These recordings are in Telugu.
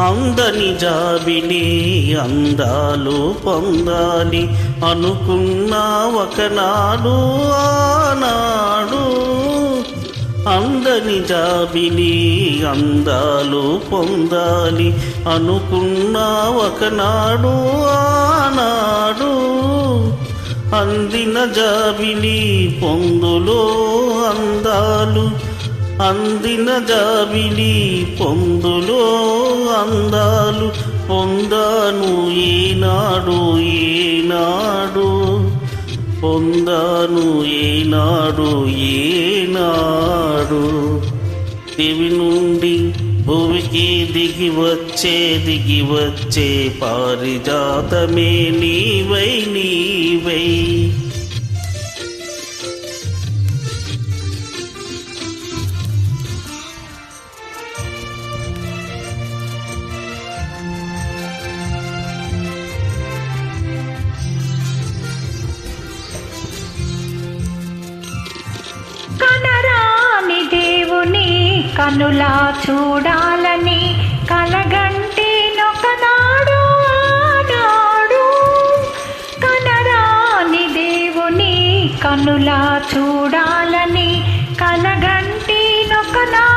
అందని జాబిలి అందాలు పొందాలి. అనుకున్న ఒకనాడు ఆనాడు అందని జాబిలి అందాలు పొందాలి. అనుకున్న ఒకనాడు ఆనాడు అందిన జాబిలి పొందులో అందాలు అందిన జాబిలి పొందులో అందాలు పొందాను ఈనాడు ఏనాడు. పొందాను ఏనాడు ఏనాడు. దివి నుండి భూమికి దిగి వచ్చే దిగి వచ్చే పారిజాతమే నీవై నీవై. కనరాని దేవుని కనులా చూడాలని కలగంటి నొకనాడు ఆనాడు. కనరాని దేవుని కనులా చూడాలని కలగంటి నొకనాడు.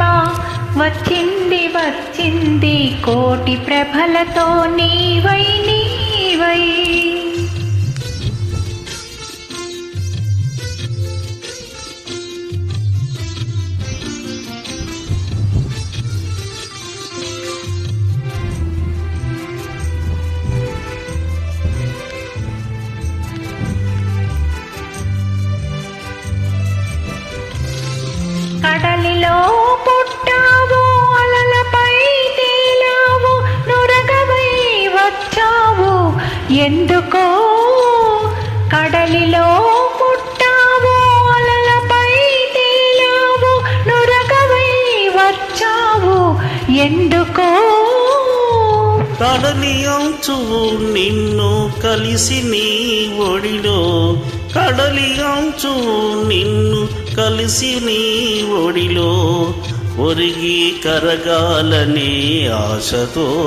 ప్రతిమ వచ్చింది వచ్చింది. కోటి ప్రభలతో నీవై నీవై. కడలిలో ఎందుకో కడలిలో పుట్టావు అలలపై తేలావు నురగవై వచ్చావు. ఎందుకో కడలి అంచు నిన్ను కలిసి నీ ఒడిలో. కడలి అంచు నిన్ను కలిసి నీ ఒడిలో. ఒరిగి కరగాలనే ఆశతో.